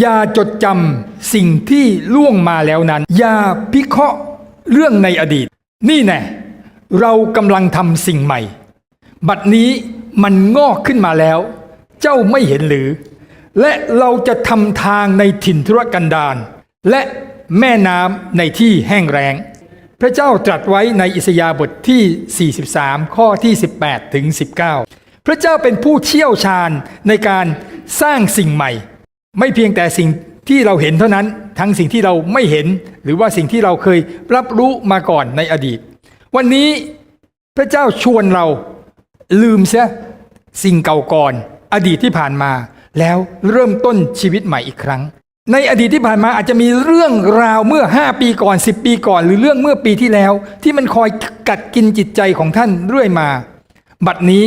อย่าจดจำสิ่งที่ล่วงมาแล้วนั้น อย่าพิเคราะห์เรื่องในอดีต นี่แน่เรากำลังทำสิ่งใหม่ บัดนี้มันงอกขึ้นมาแล้ว เจ้าไม่เห็นหรือ และเราจะทำทางในถิ่นทุรกันดารและแม่น้ำในที่แห้งแล้ง พระเจ้าตรัสไว้ในอิสยาห์บทที่ 43 ข้อที่ 18 ถึง 19 พระเจ้าเป็นผู้เชี่ยวชาญในการสร้างสิ่งใหม่ ไม่เพียงแต่สิ่งที่เราเห็นเท่านั้นทั้งสิ่งที่เราไม่เห็น หรือว่าสิ่งที่เราเคยรับรู้มาก่อนในอดีต วันนี้พระเจ้าชวนเราลืมเสียสิ่งเก่าก่อน อดีตที่ผ่านมา แล้วเริ่มต้นชีวิตใหม่อีกครั้ง ในอดีตที่ผ่านมาอาจจะมีเรื่องราวเมื่อ 5 ปีก่อน 10 ปีก่อน หรือเรื่องเมื่อปีที่แล้ว ที่มันคอยกัดกินจิตใจของท่านเรื่อยมา บัดนี้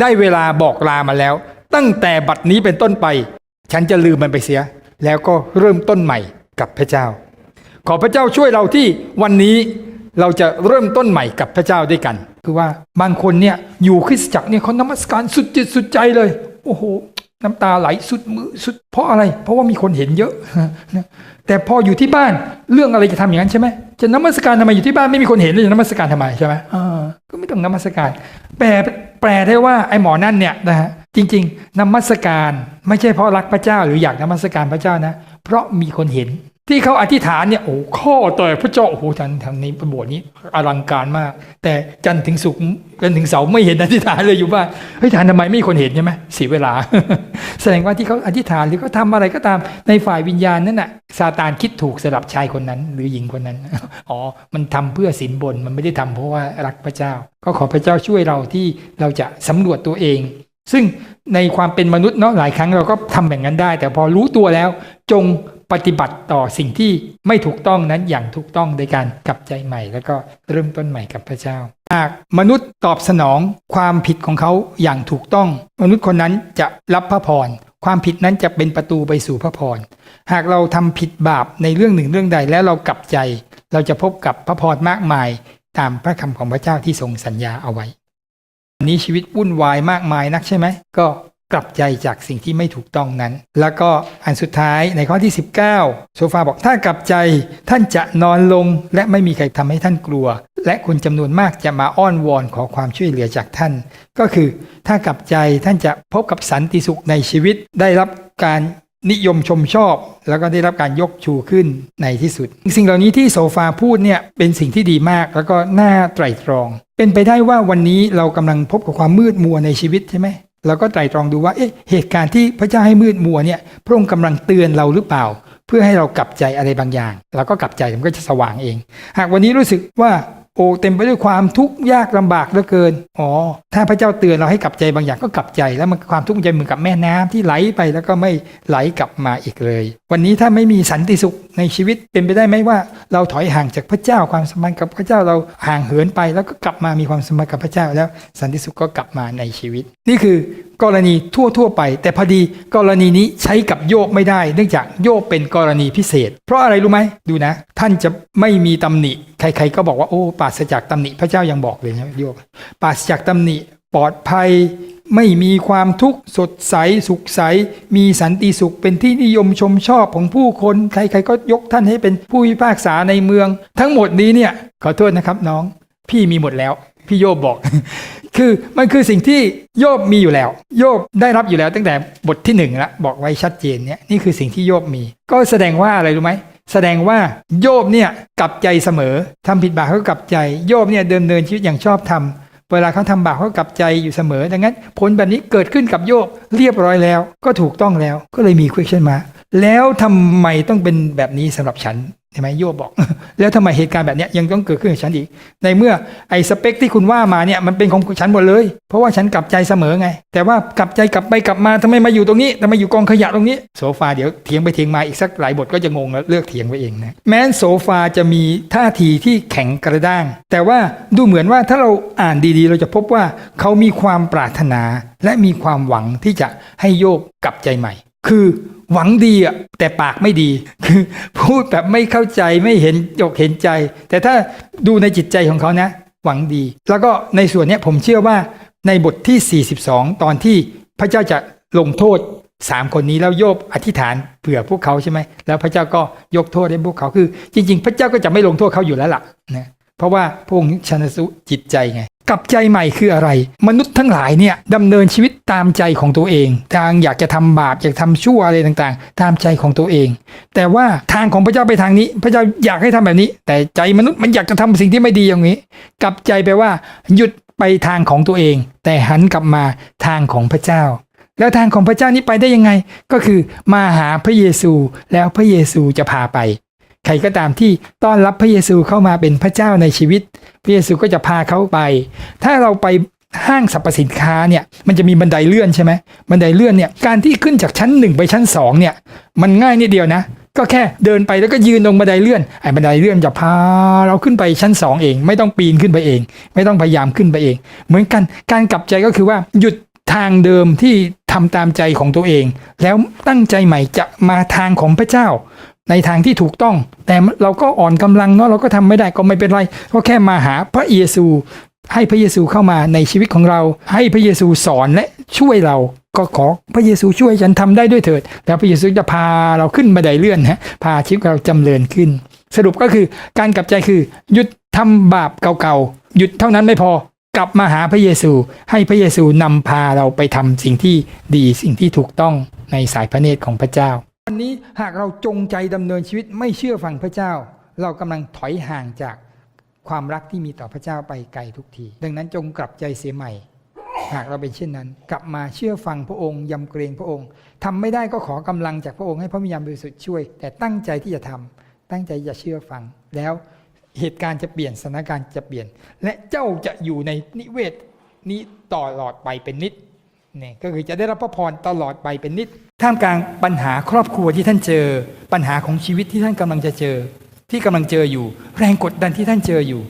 ได้เวลาบอกลามาแล้ว ตั้งแต่บัดนี้เป็นต้นไป ฉันจะลืมมันไปเสีย แล้วก็เริ่มต้นใหม่กับพระเจ้า ขอพระเจ้าช่วยเราที่วันนี้เราจะเริ่มต้นใหม่กับพระเจ้าด้วยกัน คือว่าบางคนเนี่ยอยู่คริสตจักรเนี่ยเขานมัสการสุดจิตสุดใจเลย โอ้โหน้ำตาไหลสุดมือสุดเพราะอะไร เพราะว่ามีคนเห็นเยอะ แต่พออยู่ที่บ้านเรื่องอะไรจะทำอย่างนั้นใช่ไหมจะนมัสการทำไมอยู่ที่บ้านไม่มีคนเห็นเลยจะนมัสการทำไมใช่ไหมอ่าก็ไม่ต้องนมัสการแปลแปลได้ว่าไอ้หมอนั่นเนี่ยนะฮะ จริงๆนมัสการไม่ใช่เพราะรักพระเจ้าหรืออยากนมัสการพระเจ้านะ เพราะมีคนเห็น ที่เขาอธิษฐานเนี่ยโอ้ข้อต่อพระเจ้าโอ้โหทางทางนี้ประบทนี้อลังการมาก แต่จันทร์ถึงศุกจันถึงเสาไม่เห็นอธิษฐานเลยอยู่บ้านเฮ้ยทานทำไมไม่มีคนเห็นใช่ไหมเสียเวลา แสดงว่าที่เขาอธิษฐานหรือเขาทำอะไรก็ตามในฝ่ายวิญญาณนั่นน่ะซาตานคิดถูกสำหรับชายคนนั้น หรือหญิงคนนั้นอ๋อมันทำเพื่อสินบนมันไม่ได้ทำเพราะว่ารักพระเจ้า ก็ขอพระเจ้าช่วยเราที่เราจะสำรวจตัวเอง ซึ่งในความเป็นมนุษย์เนาะหลายครั้งเราก็ทำแบบนั้นได้ แต่พอรู้ตัวแล้วจงปฏิบัติต่อสิ่งที่ไม่ถูกต้องนั้นอย่างถูกต้องโดยการกลับใจใหม่ แล้วก็เริ่มต้นใหม่กับพระเจ้า หากมนุษย์ตอบสนองความผิดของเขาอย่างถูกต้อง มนุษย์คนนั้นจะรับพระพรความผิดนั้นจะเป็นประตูไปสู่พระพร หากเราทำผิดบาปในเรื่องหนึ่งเรื่องใดแล้วเรากลับใจ เราจะพบกับพระพรมากมายตามพระคำของพระเจ้าที่ทรงสัญญาเอาไว้ นี้ชีวิตวุ่นวายมากมายนักใช่ไหมก็กลับใจจากสิ่งที่ไม่ถูกต้องนั้น แล้วก็อันสุดท้ายในข้อที่ 19 โซฟาบอกถ้ากลับใจท่านจะนอนลง และไม่มีใครทำให้ท่านกลัว และคนจำนวนมากจะมาอ้อนวอนขอความช่วยเหลือจากท่าน ก็คือถ้ากลับใจท่านจะพบกับสันติสุขในชีวิตได้รับการ นิยมชมชอบ แล้วก็ได้รับการยกชูขึ้นในที่สุด สิ่งเหล่านี้ที่โซฟาพูดเนี่ยเป็นสิ่งที่ดีมากแล้วก็น่าไตร่ตรอง เป็นไปได้ว่าวันนี้เรากำลังพบกับความมืดมัวในชีวิตใช่ไหมเราก็ไตร่ตรองดูว่าเอ๊ะเหตุการณ์ที่พระเจ้าให้มืดมัวเนี่ยพระองค์กำลังเตือนเราหรือเปล่า เพื่อให้เรากลับใจอะไรบางอย่าง เราก็กลับใจมันก็จะสว่างเอง หากวันนี้รู้สึกว่า อ้เต็มไปด้วยความทุกข์ยากลำบากเหลือเกิน อ๋อ ถ้าพระเจ้าเตือนเราให้กลับใจบางอย่างก็กลับใจ แล้วมันความทุกข์ใจเหมือนกับแม่น้ำที่ไหลไปแล้วก็ไม่ไหลกลับมาอีกเลย วันนี้ถ้าไม่มีสันติสุขในชีวิตเป็นไปได้ไหมว่า เราถอยห่างจากพระเจ้าความสัมพันธ์กับพระเจ้าเราห่างเหินไป แล้วก็กลับมามีความสัมพันธ์กับพระเจ้าแล้ว สันติสุขก็กลับมาในชีวิต นี่คือ กรณีทั่วทั่วๆไป แต่พอดีกรณีนี้ใช้กับโยบไม่ได้ เนื่องจากโยบเป็นกรณีพิเศษ เพราะอะไรรู้ไหมดูนะ ท่านจะไม่มีตำหนิ ใครๆก็บอกว่าโอ้ปราศจากตำหนิพระเจ้ายังบอกเลยนะโยบปราศจากตำหนิปลอดภัยไม่มีความทุกข์สดใสสุขใส มีสันติสุขเป็นที่นิยมชมชอบของผู้คนใครๆก็ยกท่านให้เป็นผู้พิพากษาในเมือง ทั้งหมดนี้เนี่ย ขอโทษนะครับน้อง พี่มีหมดแล้ว พี่โยบบอก คือมันคือสิ่งที่โยบมีอยู่แล้ว โยบได้รับอยู่แล้วตั้งแต่บทที่หนึ่งละบอกไว้ชัดเจนเนี่ยนี่คือสิ่งที่โยบมี ก็แสดงว่าอะไรรู้ไหมแสดงว่าโยบเนี่ยกลับใจเสมอทำผิดบาปก็กลับใจโยบเนี่ยเดิมเนินชีวิตอย่างชอบทำเวลาเขาทำบาปเขาก็กลับใจอยู่เสมอดังนั้น ผลแบบนี้เกิดขึ้นกับโยบเรียบร้อยแล้ว ก็ถูกต้องแล้วก็เลยมี question มาแล้วทำไมต้องเป็นแบบนี้สำหรับฉัน ใช่ไหมโยบบอก แล้วทำไมเหตุการณ์แบบนี้ยยังต้องเกิดขึ้นกับฉันอีก ในเมื่อไอ้สเปคที่คุณว่ามาเนี่ยมันเป็นของฉันหมดเลย เพราะว่าฉันกลับใจเสมอไง แต่ว่ากลับใจกลับไปกลับมาทำไมมาอยู่ตรงนี้ทำไมอยู่กองขยะตรงนี้ โซฟาเดี๋ยวเถียงไปเถียงมาอีกสักหลายบทก็จะงงแล้วเลือกเถียงไปเองนะแม้นโซฟาจะมีท่าทีที่แข็งกระด้าง แต่ว่าดูเหมือนว่าถ้าเราอ่านดีๆ เราจะพบว่าเขามีความปรารถนา และมีความหวังที่จะให้โยบกลับใจใหม่ คือ หวังดีอะแต่ปากไม่ดีคือพูดแบบไม่เข้าใจไม่เห็นจกเห็นใจ แต่ถ้าดูในจิตใจของเขานะ หวังดี แล้วก็ในส่วนเนี้ยผมเชื่อว่าในบทที่ 42 ตอนที่พระเจ้าจะลงโทษสามคนนี้แล้วโยบอธิษฐานเผื่อพวกเขาใช่ไหมแล้วพระเจ้าก็ยกโทษให้พวกเขาคือ จริง ๆ พระเจ้าก็จะไม่ลงโทษเขาอยู่แล้วล่ะนะเพราะว่าพระองค์ชนสุจิตใจไง กับใจใหม่คืออะไร มนุษย์ทั้งหลายเนี่ยดำเนินชีวิตตามใจของตัวเอง ทางอยากจะทำบาปอยากทำชั่วอะไรต่างๆ ตามใจของตัวเอง แต่ว่าทางของพระเจ้าไปทางนี้ พระเจ้าอยากให้ทำแบบนี้ แต่ใจมนุษย์มันอยากจะทำสิ่งที่ไม่ดีอย่างนี้ กลับใจไปว่าหยุดไปทางของตัวเอง แต่หันกลับมาทางของพระเจ้าแล้วทางของพระเจ้านี้ไปได้ยังไง ก็คือมาหาพระเยซูแล้วพระเยซูจะพาไป ใครก็ตามที่ต้อนรับพระเยซูเข้ามาเป็นพระเจ้าในชีวิต พระเยซูก็จะพาเขาไป ถ้าเราไปห้างสรรพสินค้าเนี่ยมันจะมีบันไดเลื่อนใช่ไหมบันไดเลื่อนเนี่ยการที่ขึ้นจากชั้นหนึ่งไปชั้นสองเนี่ยมันง่ายนิดเดียวนะ ก็แค่เดินไปแล้วก็ยืนตรงบันไดเลื่อนไอ้บันไดเลื่อนจะพาเราขึ้นไปชั้นสองเอง ไม่ต้องปีนขึ้นไปเอง ไม่ต้องพยายามขึ้นไปเอง เหมือนกันการกลับใจก็คือว่าหยุดทางเดิมที่ทำตามใจของตัวเอง แล้วตั้งใจใหม่จะมาทางของพระเจ้า ในทางที่ถูกต้อง แต่เราก็อ่อนกำลังเนาะเราก็ทำไม่ได้ก็ไม่เป็นไรก็แค่มาหาพระเยซู ให้พระเยซูเข้ามาในชีวิตของเรา ให้พระเยซูสอนและช่วยเราก็ขอพระเยซูช่วยฉันทำได้ด้วยเถิด แล้วพระเยซูจะพาเราขึ้นบันไดเลื่อนฮะพาชีวิตเราจำเริญขึ้น สรุปก็คือการกลับใจคือ หยุดทำบาปเก่าๆหยุดเท่านั้นไม่พอกลับมาหาพระเยซู ให้พระเยซูนำพาเราไปทำสิ่งที่ดีสิ่งที่ถูกต้องในสายพระเนตรของพระเจ้า วันนี้หากเราจงใจดำเนินชีวิตไม่เชื่อฟังพระเจ้า เรากำลังถอยห่างจากความรักที่มีต่อพระเจ้าไปไกลทุกที ดังนั้นจงกลับใจเสียใหม่ หากเราเป็นเช่นนั้น กลับมาเชื่อฟังพระองค์ยำเกรงพระองค์ทำไม่ได้ก็ขอกำลังจากพระองค์ให้พระวิญญาณบริสุทธิ์ช่วย แต่ตั้งใจที่จะทำตั้งใจจะเชื่อฟังแล้วเหตุการณ์จะเปลี่ยนสถานการณ์จะเปลี่ยน และเจ้าจะอยู่ในนิเวศนี้ตลอดไปเป็นนิดเนี่ยก็คือจะได้รับพระพรตลอดไปเป็นนิด ท่ามกลางปัญหาครอบครัวที่ท่านเจอ ปัญหาของชีวิตที่ท่านกำลังจะเจอ ที่กำลังเจออยู่ แรงกดดันที่ท่านเจออยู่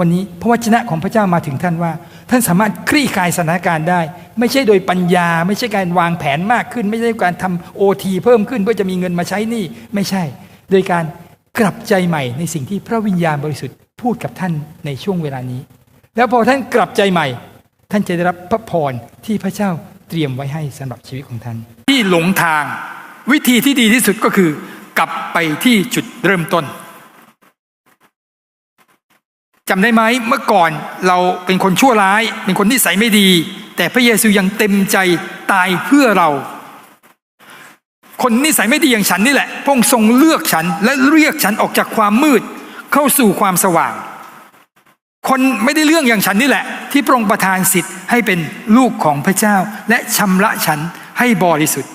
วันนี้พระวจนะของพระเจ้ามาถึงท่านว่า ท่านสามารถคลี่คลายสถานการณ์ได้ ไม่ใช่โดยปัญญา ไม่ใช่การวางแผนมากขึ้น ไม่ใช่การทำโอทีเพิ่มขึ้นเพื่อจะมีเงินมาใช้นี่ไม่ใช่ โดยการกลับใจใหม่ในสิ่งที่พระวิญญาณบริสุทธิ์พูดกับท่านในช่วงเวลานี้ แล้วพอท่านกลับใจใหม่ ท่านจะได้รับพระพรที่พระเจ้า เตรียมไว้ให้สำหรับชีวิตของท่าน ที่หลงทางวิธีที่ดีที่สุดก็คือ กลับไปที่จุดเริ่มต้นจำได้ไหมเมื่อก่อนเราเป็นคนชั่วร้าย เป็นคนที่ใสไม่ดี แต่พระเยซูยังเต็มใจตายเพื่อเรา คนนิสัยไม่ดีอย่างฉันนี่แหละพระองค์ทรงเลือกฉันและเรียกฉันออกจากความมืด เข้าสู่ความสว่าง คนไม่ได้เรื่องอย่างฉันนี่แหละ ที่พระองค์ประทานสิทธิ์ให้เป็นลูกของพระเจ้า และชำระฉันให้บริสุทธิ์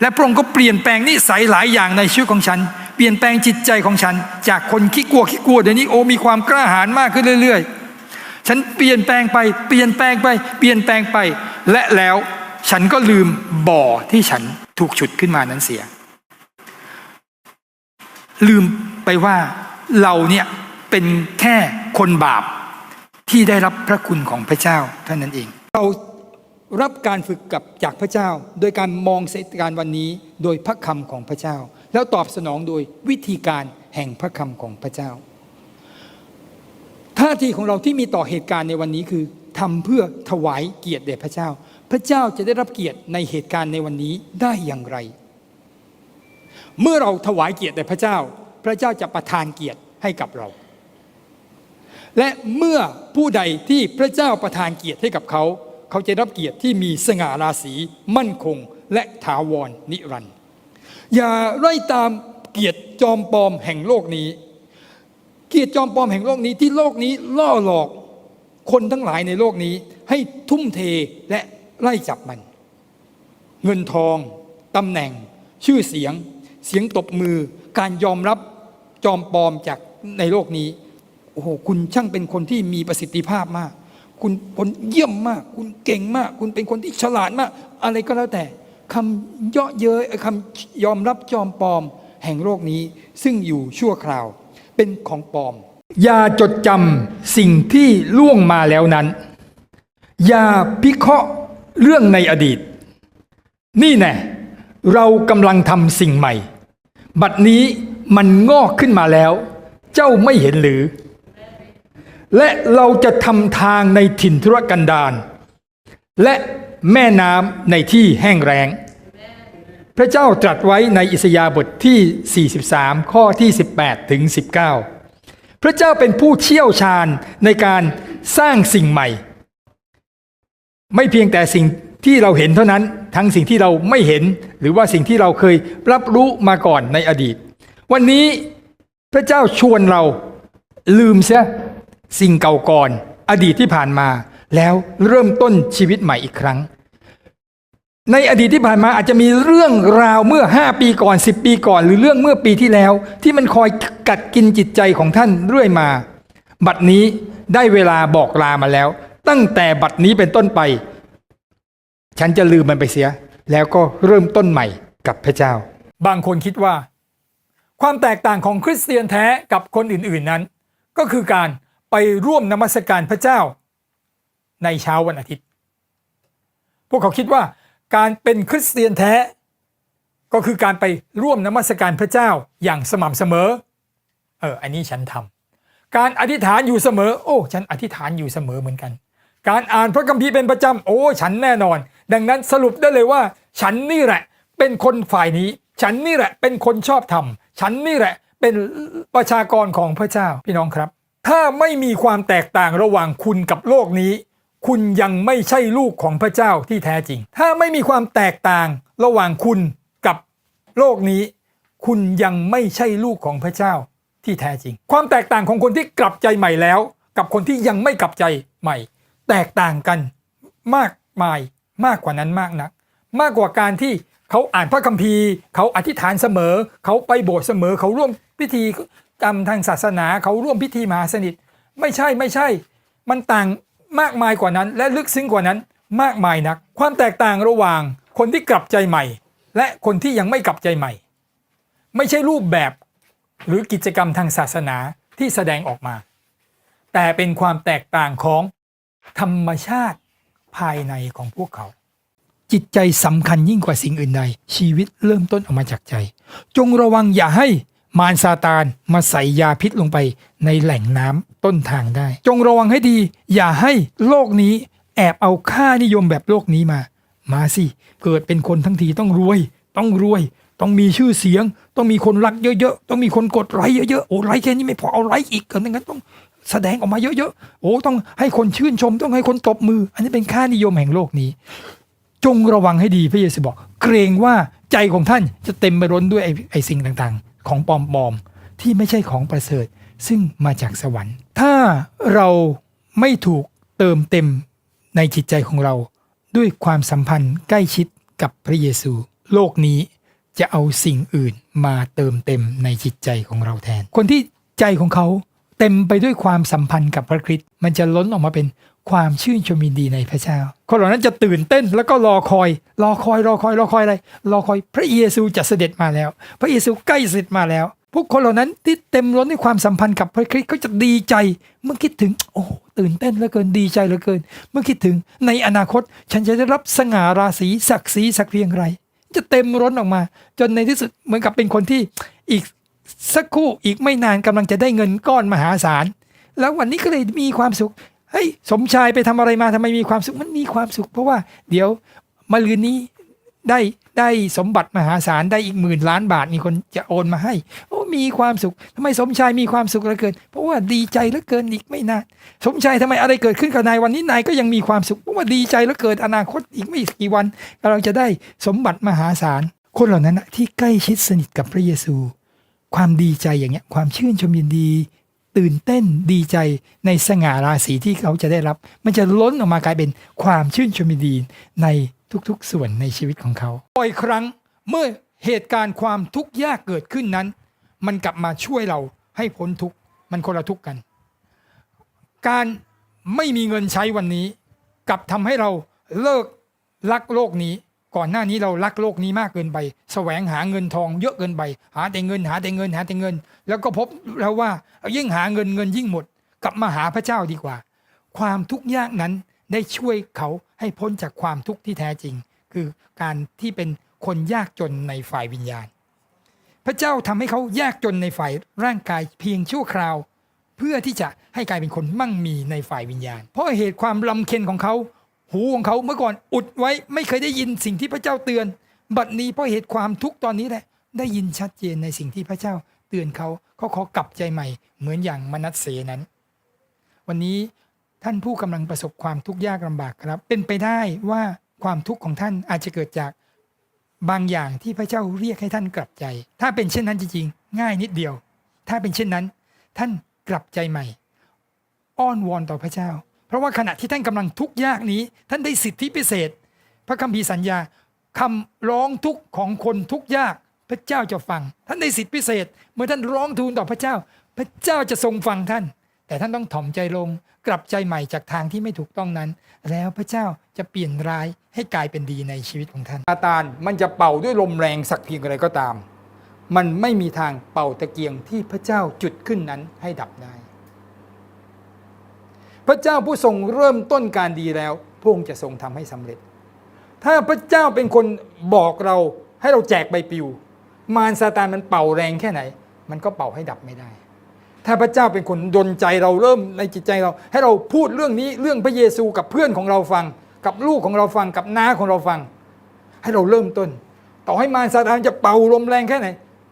และพระองค์ก็เปลี่ยนแปลงนิสัยหลายอย่างในชีวิตของฉัน เปลี่ยนแปลงจิตใจของฉัน จากคนขี้กลัวขี้กลัวเดี๋ยวนี้โอ้มีความกล้าหาญมากขึ้นเรื่อย ๆ ฉันเปลี่ยนแปลงไปเปลี่ยนแปลงไป เปลี่ยนแปลงไป และแล้วฉันก็ลืมบ่อที่ฉันถูกฉุดขึ้นมานั้นเสีย ลืมไปว่าเราเนี่ย เป็นแค่คนบาปที่ได้รับพระคุณของพระเจ้าเท่านั้นเอง เรารับการฝึกกับจากพระเจ้า โดยการมองเหตุการณ์วันนี้โดยพระคำของพระเจ้า แล้วตอบสนองโดยวิธีการแห่งพระคำของพระเจ้าท่าทีของเราที่มีต่อเหตุการณ์ในวันนี้คือทำเพื่อถวายเกียรติแด่พระเจ้า พระเจ้าจะได้รับเกียรติในเหตุการณ์ในวันนี้ได้อย่างไร เมื่อเราถวายเกียรติแด่พระเจ้า พระเจ้าจะประทานเกียรติให้กับเรา และเมื่อผู้ใดที่พระเจ้าประทานเกียรติให้กับเขา เขาจะรับเกียรติที่มีสง่าราศีมั่นคง และถาวรนิรันดร์อย่าไล่ตามเกียรติจอมปลอมแห่งโลกนี้ เกียรติจอมปลอมแห่งโลกนี้ที่โลกนี้ล่อหลอกคนทั้งหลายในโลกนี้ให้ทุ่มเทและไล่จับมัน เงินทองตำแหน่ง ชื่อเสียง เสียงตบมือ การยอมรับจอมปลอมจากในโลกนี้ โอ้โหคุณช่างเป็นคนที่มีประสิทธิภาพมาก คุณคนเยี่ยมมาก คุณเก่งมาก คุณเป็นคนที่ฉลาดมาก อะไรก็แล้วแต่คำเยาะเย้ยคำยอมรับจอมปลอม แห่งโลกนี้ซึ่งอยู่ชั่วคราว เป็นของปลอม อย่าจดจำสิ่งที่ล่วงมาแล้วนั้น อย่าพิเคราะห์เรื่องในอดีต นี่แน่เรากำลังทำสิ่งใหม่ บัดนี้มันงอกขึ้นมาแล้ว เจ้าไม่เห็นหรือ และเราจะทำทางในถิ่นธุรกันดารและแม่น้ำในที่แห้งแล้ง พระเจ้าตรัสไว้ในอิสยาห์บทที่ 43 ข้อที่ 18 ถึง 19 พระเจ้าเป็นผู้เชี่ยวชาญในการสร้างสิ่งใหม่ ไม่เพียงแต่สิ่งที่เราเห็นเท่านั้น ทั้งสิ่งที่เราไม่เห็น หรือว่าสิ่งที่เราเคยรับรู้มาก่อนในอดีต วันนี้พระเจ้าชวนเราลืมเสีย สิ่งเก่าก่อน อดีตที่ผ่านมา แล้วเริ่มต้นชีวิตใหม่อีกครั้ง ในอดีตที่ผ่านมาอาจจะมีเรื่องราวเมื่อ 5 ปีก่อน 10 ปีก่อน หรือเรื่องเมื่อปีที่แล้ว ที่มันคอยกัดกินจิตใจของท่านเรื่อยมา บัดนี้ได้เวลาบอกลามาแล้ว ตั้งแต่บัดนี้เป็นต้นไป ฉันจะลืมมันไปเสีย แล้วก็เริ่มต้นใหม่กับพระเจ้า บางคนคิดว่า ความแตกต่างของคริสเตียนแท้กับคนอื่น ๆนั้น ก็คือการ ไปร่วมนมัสการพระเจ้า ในเช้าวันอาทิตย์ พวกเขาคิดว่าการเป็นคริสเตียนแท้ ก็คือการไปร่วมนมัสการพระเจ้าอย่างสม่ำเสมอ เออ อันนี้ฉันทำการอธิษฐานอยู่เสมอ โอ้ ฉันอธิษฐานอยู่เสมอเหมือนกัน การอ่านพระคัมภีร์เป็นประจำ โอ้ ฉันแน่นอน ดังนั้นสรุปได้เลยว่า ฉันนี่แหละเป็นคนฝ่ายนี้ ฉันนี่แหละเป็นคนชอบธรรม ฉันนี่แหละเป็นประชากรของพระเจ้าพี่น้องครับ ถ้าไม่มีความแตกต่างระหว่างคุณกับโลกนี้ คุณยังไม่ใช่ลูกของพระเจ้าที่แท้จริง ถ้าไม่มีความแตกต่างระหว่างคุณกับโลกนี้ คุณยังไม่ใช่ลูกของพระเจ้าที่แท้จริง ความแตกต่างของคนที่กลับใจใหม่แล้ว กับคนที่ยังไม่กลับใจใหม่ แตกต่างกันมากมายมากกว่านั้นมากนัก มากกว่าการที่เขาอ่านพระคัมภีร์ เขาอธิษฐานเสมอ เขาไปโบสถ์เสมอ เขาร่วมพิธี กรรมทางศาสนาเขาร่วมพิธีมหาสนิท ไม่ใช่ไม่ใช่ มันต่างมากมายกว่านั้น และลึกซึ้งกว่านั้นมากมายนัก ความแตกต่างระหว่างคนที่กลับใจใหม่ และคนที่ยังไม่กลับใจใหม่ ไม่ใช่รูปแบบหรือกิจกรรมทางศาสนาที่แสดงออกมา แต่เป็นความแตกต่างของธรรมชาติภายในของพวกเขา จิตใจสำคัญยิ่งกว่าสิ่งอื่นใด ชีวิตเริ่มต้นออกมาจากใจ จงระวังอย่าให้ มารซาตานมาใส่ยาพิษลงไปในแหล่งน้ำต้นทางได้ จงระวังให้ดี อย่าให้โลกนี้แอบเอาค่านิยมแบบโลกนี้มา มาสิ เกิดเป็นคนทั้งทีต้องรวย ต้องรวย ต้องมีชื่อเสียง ต้องมีคนรักเยอะๆ ต้องมีคนกดไลค์เยอะๆ โอ้ไลค์แค่นี้ไม่พอเอาไลค์อีกเกินงั้นต้องแสดงออกมาเยอะๆ โอ้ต้องให้คนชื่นชม ต้องให้คนตบมือ อันนี้เป็นค่านิยมแห่งโลกนี้ จงระวังให้ดีพระเยซูบอก เกรงว่าใจของท่านจะเต็มไปร้นด้วยไอ้ไอสิ่งต่าง ของปลอมๆที่ไม่ใช่ของประเสริฐ ซึ่งมาจากสวรรค์ ถ้าเราไม่ถูกเติมเต็มในจิตใจของเรา ด้วยความสัมพันธ์ใกล้ชิดกับพระเยซู โลกนี้จะเอาสิ่งอื่นมาเติมเต็มในจิตใจของเราแทน คนที่ใจของเขาเต็มไปด้วยความสัมพันธ์กับพระคริสต์มันจะล้นออกมาเป็น ความชื่นชมยินดีในพระเจ้า คนเหล่านั้นจะตื่นเต้นแล้วก็รอคอย รอคอยรอคอยรอคอยอะไรรอคอยพระเยซูจะเสด็จมาแล้ว พระเยซูใกล้เสด็จมาแล้ว พวกคนเหล่านั้นที่เต็มล้นด้วยความสัมพันธ์กับพระคริสต์เขาจะดีใจ เมื่อคิดถึงโอ้ตื่นเต้นเหลือเกินดีใจเหลือเกิน เมื่อคิดถึงในอนาคต ฉันจะได้รับสง่าราศีศักดิ์ศรีสักเพียงไร จะเต็มร้นออกมา จนในที่สุดเหมือนกับเป็นคนที่อีกสักครู่อีกไม่นานกำลังจะได้เงินก้อนมหาศาลแล้ววันนี้ก็เลยมีความสุข เฮ้ยสมชายไปทำอะไรมาทำไมมีความสุขมันมีความสุข เพราะว่าเดี๋ยวมะรืนนี้ได้ได้สมบัติมหาศาลได้อีกหมื่นล้านบาทมีคนจะโอนมาให้ โอ้มีความสุขทำไมสมชายมีความสุขเหลือเกิน เพราะว่าดีใจเหลือเกินอีกไม่นานสมชายทำไมอะไรเกิดขึ้นกับนายวันนี้นายก็ยังมีความสุขเพราะว่าดีใจเหลือเกินอนาคตอีกไม่กี่วันกำลังจะได้สมบัติมหาศาลคนเหล่านั้นที่ใกล้ชิดสนิทกับพระเยซู ความดีใจอย่างเงี้ยความชื่นชมยินดี ตื่นเต้นดีใจในสง่าราศีที่เขาจะได้รับ มันจะล้นออกมากลายเป็นความชื่นชมยินดีในทุกๆส่วนในชีวิตของเขาบ่อยครั้งเมื่อเหตุการณ์ความทุกข์ยากเกิดขึ้นนั้น มันกลับมาช่วยเราให้พ้นทุกข์มันคนละทุกข์กัน การไม่มีเงินใช้วันนี้กลับทำให้เราเลิกรักโลกนี้ ก่อนหน้านี้เรารักโลกนี้มากเกินไปแสวงหาเงินทองเยอะเกินไป หาแต่เงินหาแต่เงินหาแต่เงิน แล้วก็พบแล้วว่ายิ่งหาเงินเงินยิ่งหมด กลับมาหาพระเจ้าดีกว่า ความทุกข์ยากนั้นได้ช่วยเขาให้พ้นจากความทุกข์ที่แท้จริง คือการที่เป็นคนยากจนในฝ่ายวิญญาณ พระเจ้าทำให้เขายากจนในฝ่ายร่างกายเพียงชั่วคราว เพื่อที่จะให้กลายเป็นคนมั่งมีในฝ่ายวิญญาณ เพราะเหตุความลำเค็ญของเขา หูของเขาเมื่อก่อนอุดไว้ไม่เคยได้ยินสิ่งที่พระเจ้าเตือน บัดนี้เพราะเหตุความทุกข์ตอนนี้แหละได้ยินชัดเจนในสิ่งที่พระเจ้าเตือนเขาเขาขอกลับใจใหม่ เหมือนอย่างมนัสเสนั้น วันนี้ท่านผู้กำลังประสบความทุกข์ยากลำบากครับ เป็นไปได้ว่าความทุกข์ของท่านอาจจะเกิดจากบางอย่างที่พระเจ้าเรียกให้ท่านกลับใจ ถ้าเป็นเช่นนั้นจริงๆ ง่ายนิดเดียว ถ้าเป็นเช่นนั้น ท่านกลับใจใหม่ อ้อนวอนต่อพระเจ้า เพราะว่าขณะที่ท่านกำลังทุกข์ยากนี้ ท่านได้สิทธิพิเศษ พระคัมภีร์สัญญาคำร้องทุกข์ของคนทุกข์ยาก พระเจ้าจะฟัง ท่านได้สิทธิพิเศษ เมื่อท่านร้องทูลต่อพระเจ้า พระเจ้าจะทรงฟังท่าน แต่ท่านต้องถ่อมใจลง กลับใจใหม่จากทางที่ไม่ถูกต้องนั้น แล้วพระเจ้าจะเปลี่ยนร้ายให้กลายเป็นดีในชีวิตของท่านซาตานมันจะเป่าด้วยลมแรงสักเพียงอะไรก็ตาม มันไม่มีทางเป่าตะเกียงที่พระเจ้าจุดขึ้นนั้นให้ดับได้ พระเจ้าผู้ทรงเริ่มต้นการดีแล้วพระองค์จะทรงทำให้สำเร็จ ถ้าพระเจ้าเป็นคนบอกเราให้เราแจกใบปลิว มารซาตานมันเป่าแรงแค่ไหน มันก็เป่าให้ดับไม่ได้ ถ้าพระเจ้าเป็นคนดลใจเราเริ่มในจิตใจเรา ให้เราพูดเรื่องนี้เรื่องพระเยซูกับเพื่อนของเราฟัง กับลูกของเราฟังกับน้าของเราฟัง ให้เราเริ่มต้น ต่อให้มารซาตานจะเป่าลมแรงแค่ไหน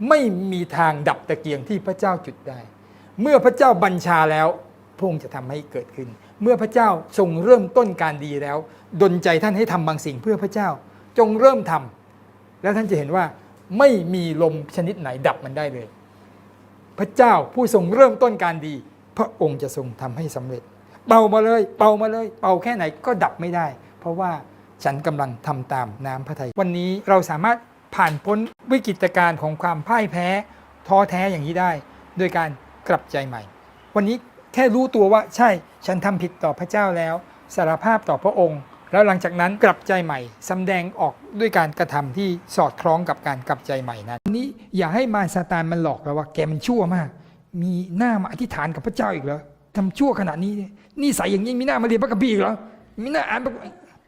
ไม่มีทางดับตะเกียงที่พระเจ้าจุดได้ เมื่อพระเจ้าบัญชาแล้ว พระองค์จะทำให้เกิดขึ้น เมื่อพระเจ้าทรงเริ่มต้นการดีแล้ว ดลใจท่านให้ทำบางสิ่งเพื่อพระเจ้า จงเริ่มทำแล้วท่านจะเห็นว่าไม่มีลมชนิดไหนดับมันได้เลย พระเจ้าผู้ทรงเริ่มต้นการดี พระองค์จะทรงทำให้สำเร็จ เป่ามาเลย เป่ามาเลย เป่าแค่ไหนก็ดับไม่ได้ เพราะว่าฉันกำลังทำตามน้ำพระทัยวันนี้เราสามารถผ่านพ้นวิกฤตการณ์ของความพ่ายแพ้ท้อแท้อย่างนี้ได้ โดยการกลับใจใหม่ วันนี้ แค่รู้ตัวว่าใช่ฉันทำผิดต่อพระเจ้าแล้ว สารภาพต่อพระองค์ แล้วหลังจากนั้นกลับใจใหม่สำแดงออกด้วยการกระทำที่สอดคล้องกับการกลับใจใหม่นั้นนี้อย่าให้มารซาตานมันหลอกเราว่าแกมันชั่วมาก มีหน้ามาอธิษฐานกับพระเจ้าอีกเหรอทำชั่วขนาดนี้นี่ใส่อย่างนี้มีหน้ามาเรียนพระคัมภีร์อีกเหรอมีหน้าอ่าน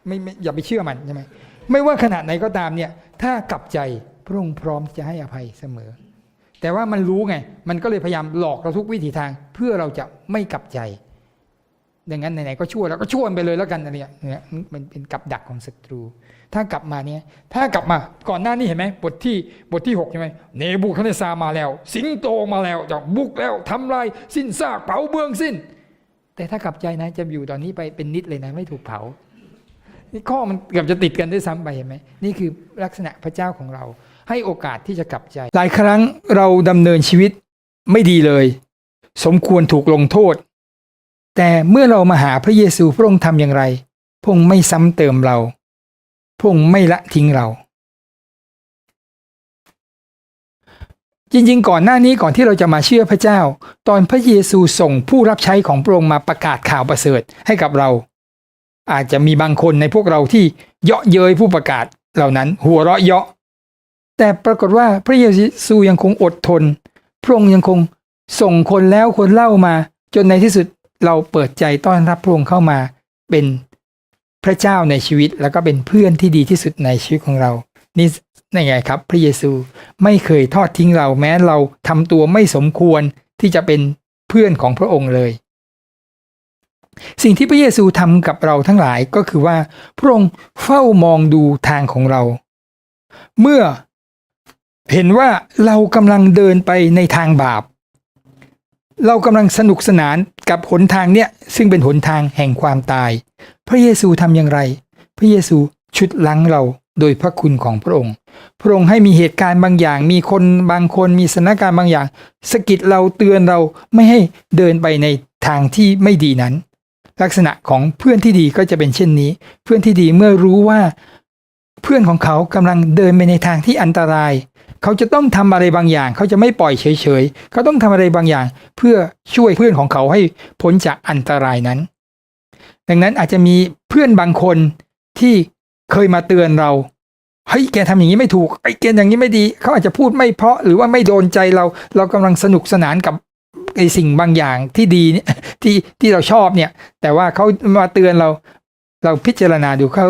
ไม่ไม่อย่าไปเชื่อมันใช่ไหมไม่ว่าขนาดไหนก็ตามเนี่ยถ้ากลับใจพระองค์พร้อมจะให้อภัยเสมอ แต่ว่ามันรู้ไง มันก็เลยพยายามหลอกเราทุกวิถีทาง เพื่อเราจะไม่กลับใจ ดังนั้นไหนๆก็ชั่วแล้วก็ชั่วไปเลยแล้วกันอะไรเนี่ยมันเป็นกับดักของศัตรู ถ้ากลับมาเนี่ย ถ้ากลับมาก่อนหน้านี้เห็นไหมบทที่บทที่6ใช่ไหมเนบูคัดเนซามาแล้ว สิงโตมาแล้วจะบุกแล้วทำลายสิ้นซากเผาเบืองสิ้น แต่ถ้ากลับใจนะ จะอยู่ตอนนี้ไปเป็นนิดเลยนะ ไม่ถูกเผานี่ข้อมันเกือบจะติดกันด้วยซ้ำไปเห็นไหมนี่คือลักษณะพระเจ้าของเรา ให้โอกาสที่จะกลับใจ หลายครั้งเราดำเนินชีวิตไม่ดีเลย สมควรถูกลงโทษ แต่เมื่อเรามาหาพระเยซูพระองค์ทำอย่างไร พระองค์ไม่ซ้ำเติมเราพระองค์ไม่ละทิ้งเรา จริงๆ ก่อนหน้านี้ก่อนที่เราจะมาเชื่อพระเจ้า ตอนพระเยซูส่งผู้รับใช้ของพระองค์มาประกาศข่าวประเสริฐให้กับเรา อาจจะมีบางคนในพวกเราที่เยาะเย้ยผู้ประกาศเหล่านั้น หัวเราะเยาะ แต่ปรากฏว่าพระเยซูยังคงอดทน พระองค์ยังคงส่งคนแล้วคนเล่ามา จนในที่สุดเราเปิดใจต้อนรับพระองค์เข้ามา เป็นพระเจ้าในชีวิต แล้วก็เป็นเพื่อนที่ดีที่สุดในชีวิตของเรา นี่นี่ไงครับ พระเยซูไม่เคยทอดทิ้งเราแม้เราทำตัวไม่สมควรที่จะเป็นเพื่อนของพระองค์เลย สิ่งที่พระเยซูทำกับเราทั้งหลายก็คือว่า พระองค์เฝ้ามองดูทางของเรา เมื่อ เห็นว่าเรากำลังเดินไปในทางบาป เรากำลังสนุกสนานกับหนทางเนี้ยซึ่งเป็นหนทางแห่งความตาย พระเยซูทำอย่างไร พระเยซูชุดลังเราโดยพระคุณของพระองค์ พระองค์ให้มีเหตุการณ์บางอย่าง มีคนบางคนมีสถานการณ์บางอย่างสะกิดเราเตือนเราไม่ให้เดินไปในทางที่ไม่ดีนั้น ลักษณะของเพื่อนที่ดีก็จะเป็นเช่นนี้ เพื่อนที่ดีเมื่อรู้ว่า เพื่อนของเขากำลังเดินไปในทางที่อันตราย เขาจะต้องทำอะไรบางอย่าง เขาจะไม่ปล่อยเฉยๆ เขาต้องทำอะไรบางอย่าง เพื่อช่วยเพื่อนของเขาให้พ้นจากอันตรายนั้น ดังนั้นอาจจะมีเพื่อนบางคนที่เคยมาเตือนเราเฮ้ยแกทำอย่างนี้ไม่ถูกไอ้แกอย่างนี้ไม่ดี เขาอาจจะพูดไม่เพราะหรือว่าไม่โดนใจเรา เรากำลังสนุกสนานกับไอ้สิ่งบางอย่างที่ดีเนี่ยที่ที่เราชอบเนี่ย แต่ว่าเขามาเตือนเรา เราพิจารณาดูเขา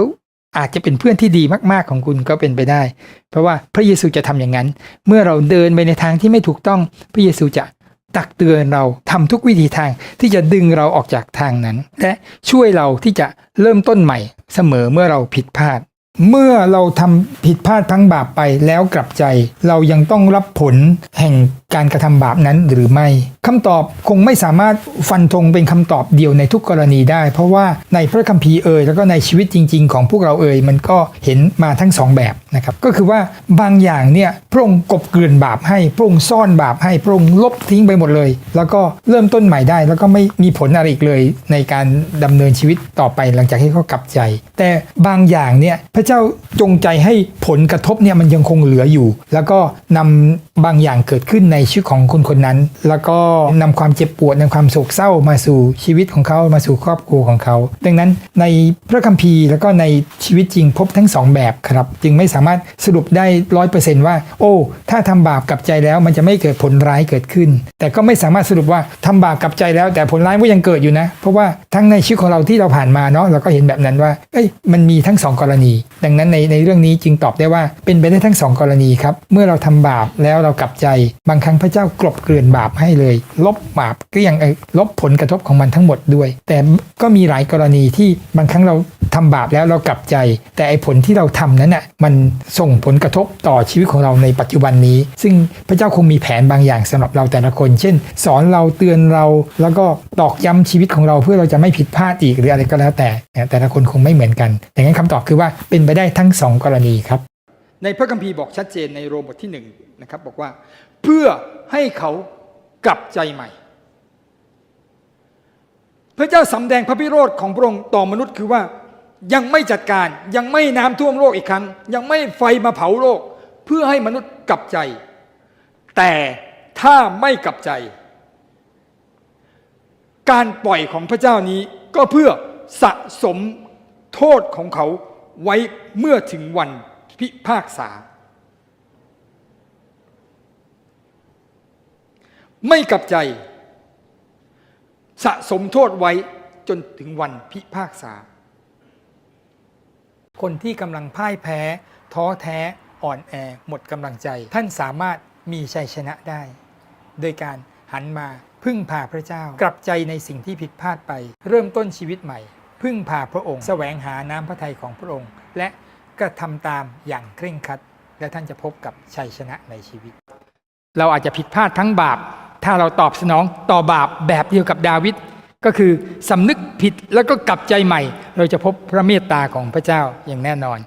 อาจจะเป็นเพื่อนที่ดีมากๆของคุณก็เป็นไปได้ เพราะว่าพระเยซูจะทำอย่างนั้น เมื่อเราเดินไปในทางที่ไม่ถูกต้อง พระเยซูจะตักเตือนเราทำทุกวิธีทางที่จะดึงเราออกจากทางนั้น และช่วยเราที่จะเริ่มต้นใหม่เสมอเมื่อเราผิดพลาด เมื่อเราทำผิดพลาดทั้งบาปไปแล้วกลับใจ เรายังต้องรับผลแห่งการกระทำบาปนั้นหรือไม่คำตอบคงไม่สามารถฟันธงเป็นคำตอบเดียวในทุกกรณีได้ เพราะว่าในพระคัมภีร์เอ่ยแล้วก็ในชีวิตจริง ๆ ของพวกเราเอ่ยมันก็เห็นมาทั้งสองแบบนะครับก็คือว่าบางอย่างเนี่ยพระองค์กบเกลื่อนบาปให้พระองค์ซ่อนบาปให้พระองค์ลบทิ้งไปหมดเลย แล้วก็เริ่มต้นใหม่ได้ แล้วก็ไม่มีผลอะไรอีกเลย ในการดำเนินชีวิตต่อไปหลังจากที่เขากลับใจ แต่บางอย่างเนี่ยพระเจ้าจงใจให้ผลกระทบเนี่ยมันยังคงเหลืออยู่ แล้วก็นำ บางอย่างเกิดขึ้นในชีวิตของคนคนนั้น แล้วก็นำความเจ็บปวดนำความโศกเศร้ามาสู่ชีวิตของเขามาสู่ครอบครัวของเขา ดังนั้นในพระคัมภีร์แล้วก็ในชีวิตจริงพบทั้งสองแบบครับ จึงไม่สามารถสรุปได้ร้อยเปอร์เซนต์ว่า โอ้ ถ้าทำบาปกับใจแล้วมันจะไม่เกิดผลร้ายเกิดขึ้น แต่ก็ไม่สามารถสรุปว่าทำบาปกับใจแล้วแต่ผลร้ายก็ยังเกิดอยู่นะ เพราะว่าทั้งในชีวิตของเราที่เราผ่านมาเนาะเราก็เห็นแบบนั้นว่าเอ้ยมันมีทั้งสองกรณี ดังนั้นในในเรื่องนี้จึงตอบได้ว่าเป็นไปได้ทั้งสองกรณีครับเมื่อเราทำบาปแล้วเรากลับใจ บางครั้งพระเจ้ากลบเกลื่อนบาปให้เลย ลบบาปกลี้ยงลบผลกระทบของมันทั้งหมดด้วย แต่ก็มีหลายกรณีที่บางครั้งเราทำบาปแล้วเรากลับใจ แต่ไอ้ผลที่เราทำนั้นน่ะมันส่งผลกระทบต่อชีวิตของเราในปัจจุบันนี้ ซึ่งพระเจ้าคงมีแผนบางอย่างสำหรับเราแต่ละคน เช่น สอนเราเตือนเราแล้วก็ตอกย้ำชีวิตของเราเพื่อเราจะไม่ผิดพลาดอีกหรืออะไรก็แล้วแต่แต่ละคนคงไม่เหมือนกันดังนั้นคำตอบคือว่าเป็นไปได้ทั้งสองกรณีครับ ในพระคัมภีร์บอกชัดเจนในโรมบทที่หนึ่งนะครับบอกว่าเพื่อให้เขากลับใจใหม่ พระเจ้าสำแดงพระพิโรธของพระองค์ต่อมนุษย์คือว่ายังไม่จัดการยังไม่น้ำท่วมโลกอีกครั้ง ยังไม่ไฟมาเผาโลก เพื่อให้มนุษย์กลับใจ แต่ถ้าไม่กลับใจ การปล่อยของพระเจ้านี้ก็เพื่อสะสมโทษของเขาไว้เมื่อถึงวัน พิพากษา ไม่กลับใจ สะสมโทษไว้จนถึงวันพิพากษา คนที่กำลังพ่ายแพ้ ท้อแท้อ่อนแอหมดกำลังใจ ท่านสามารถมีชัยชนะได้ โดยการหันมาพึ่งพาพระเจ้ากลับใจในสิ่งที่ผิดพลาดไป เริ่มต้นชีวิตใหม่ พึ่งพาพระองค์ แสวงหาน้ำพระทัยของพระองค์ และ ก็ทำตามอย่างเคร่งครัด และท่านจะพบกับชัยชนะในชีวิต เราอาจจะผิดพลาดทั้งบาป ถ้าเราตอบสนองต่อบาปแบบเดียวกับดาวิดก็คือสำนึกผิดแล้วก็กลับใจใหม่ เราจะพบพระเมตตาของพระเจ้าอย่างแน่นอน